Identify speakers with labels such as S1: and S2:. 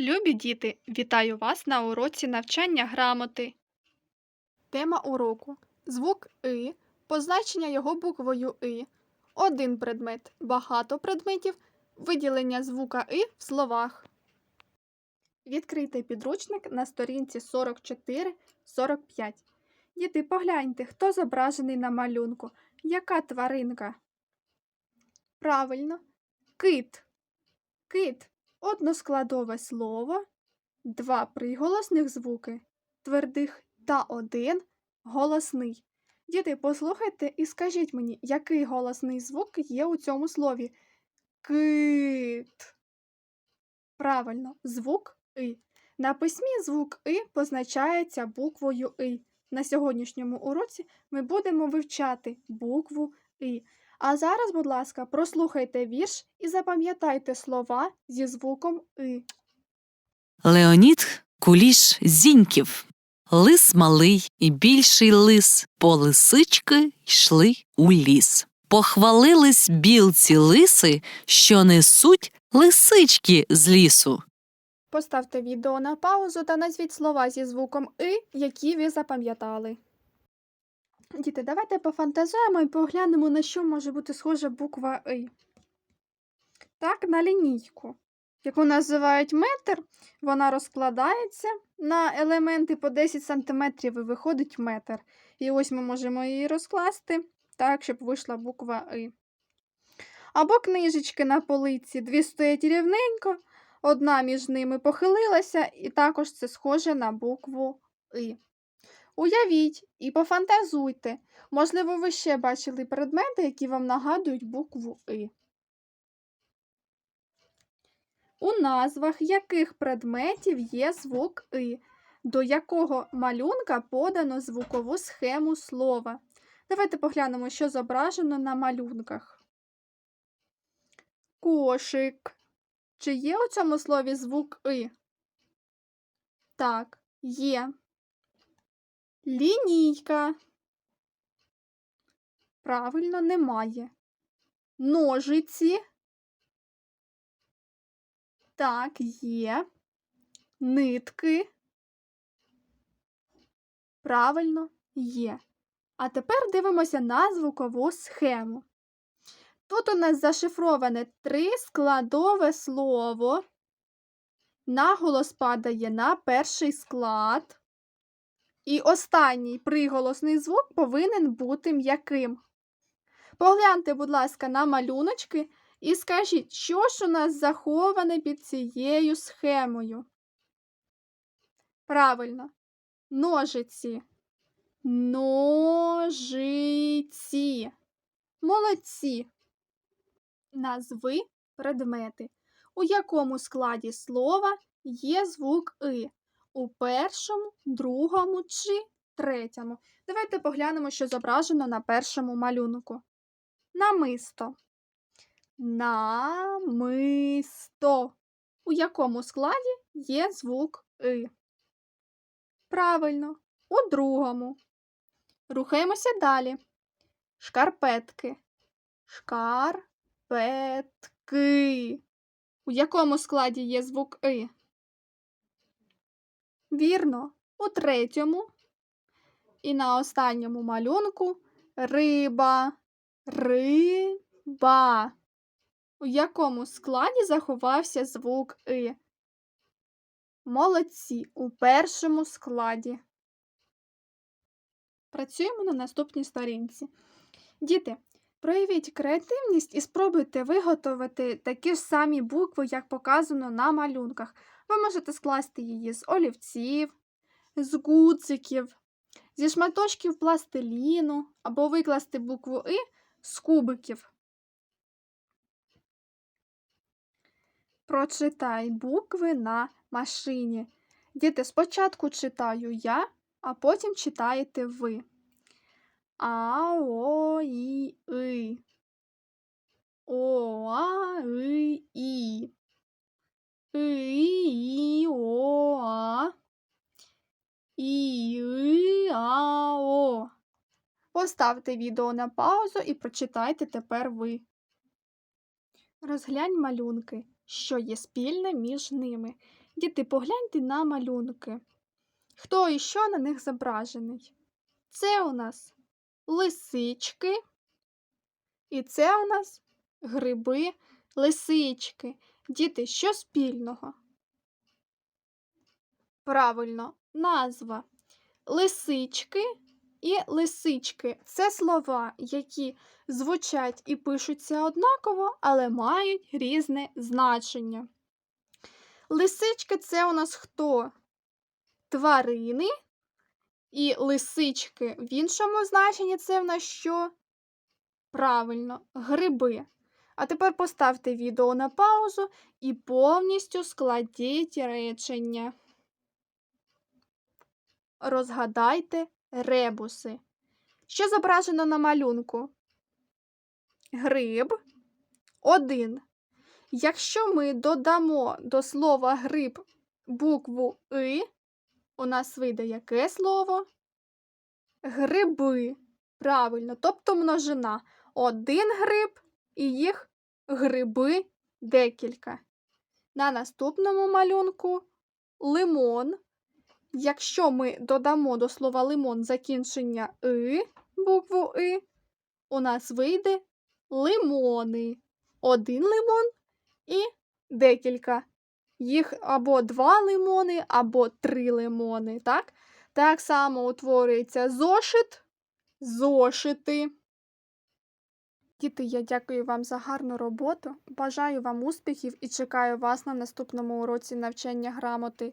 S1: Любі діти, вітаю вас на уроці навчання грамоти. Тема уроку звук И, позначення його буквою И. Один предмет, багато предметів, виділення звука И в словах. Відкрийте підручник на сторінці 44-45. Діти, погляньте, хто зображений на малюнку. Яка тваринка? Правильно, кит. Кит односкладове слово, два приголосних звуки, твердих та один голосний. Діти, послухайте і скажіть мені, який голосний звук є у цьому слові? Кит. Правильно, звук И. На письмі звук И позначається буквою И. На сьогоднішньому уроці ми будемо вивчати букву И. А зараз, будь ласка, прослухайте вірш і запам'ятайте слова зі звуком И.
S2: Леонід Куліш Зіньків. Лис малий і більший лис по лисички йшли у ліс. Похвалились білці лиси, що несуть лисички з лісу.
S1: Поставте відео на паузу та назвіть слова зі звуком И, які ви запам'ятали. Діти, давайте пофантазуємо і поглянемо, на що може бути схожа буква И. Так, на лінійку, яку називають метр, вона розкладається на елементи по 10 см і виходить метр. І ось ми можемо її розкласти так, щоб вийшла буква И. Або книжечки на полиці, дві стоять рівненько, одна між ними похилилася, і також це схоже на букву И. Уявіть і пофантазуйте. Можливо, ви ще бачили предмети, які вам нагадують букву И. У назвах яких предметів є звук И, до якого малюнка подано звукову схему слова. Давайте поглянемо, що зображено на малюнках. Кошик. Чи є у цьому слові звук И? Так, є. Лінійка. Правильно, немає. Ножиці. Так, є. Нитки. Правильно, є. А тепер дивимося на звукову схему. Тут у нас зашифроване три складове слово. Наголос падає на перший склад. І останній приголосний звук повинен бути м'яким. Погляньте, будь ласка, на малюночки і скажіть, що ж у нас заховане під цією схемою? Правильно, ножиці. Ножиці. Молодці. Назви предмети. У якому складі слова є звук И? У першому, другому чи третьому. Давайте поглянемо, що зображено на першому малюнку. Намисто. Намисто. У якому складі є звук И? Правильно, у другому. Рухаємося далі. Шкарпетки. Шкарпетки. У якому складі є звук И? Вірно, у третьому. І на останньому малюнку риба. Риба. У якому складі заховався звук И? Молодці у першому складі. Працюємо на наступній сторінці. Діти, проявіть креативність і спробуйте виготовити такі ж самі букви, як показано на малюнках. Ви можете скласти її з олівців, з гудзиків, зі шматочків пластиліну або викласти букву И з кубиків. Прочитай букви на машині. Діти, спочатку читаю я, а потім читаєте ви. А, О, І, И. О, А, И, І. И, І, О, А. І, А, О. Поставте відео на паузу і прочитайте тепер ви. Розглянь малюнки, що є спільне між ними. Діти, погляньте на малюнки. Хто і що на них зображений? Це у нас лисички, і це у нас гриби, лисички. Діти, що спільного? Правильно, назва. Лисички і лисички це слова, які звучать і пишуться однаково, але мають різне значення. Лисички це у нас хто? Тварини. І лисички в іншому значенні це в нас що? Правильно, гриби. А тепер поставте відео на паузу і повністю складіть речення. Розгадайте ребуси. Що зображено на малюнку? Гриб один. Якщо ми додамо до слова гриб букву И, у нас вийде яке слово? Гриби. Правильно, тобто множина. Один гриб і їх гриби декілька. На наступному малюнку лимон. Якщо ми додамо до слова лимон закінчення и, букву и, у нас вийде лимони. Один лимон і декілька. Їх або два лимони, або три лимони. Так, так само утворюється зошит, зошити. Діти, я дякую вам за гарну роботу. Бажаю вам успіхів і чекаю вас на наступному уроці навчання грамоти.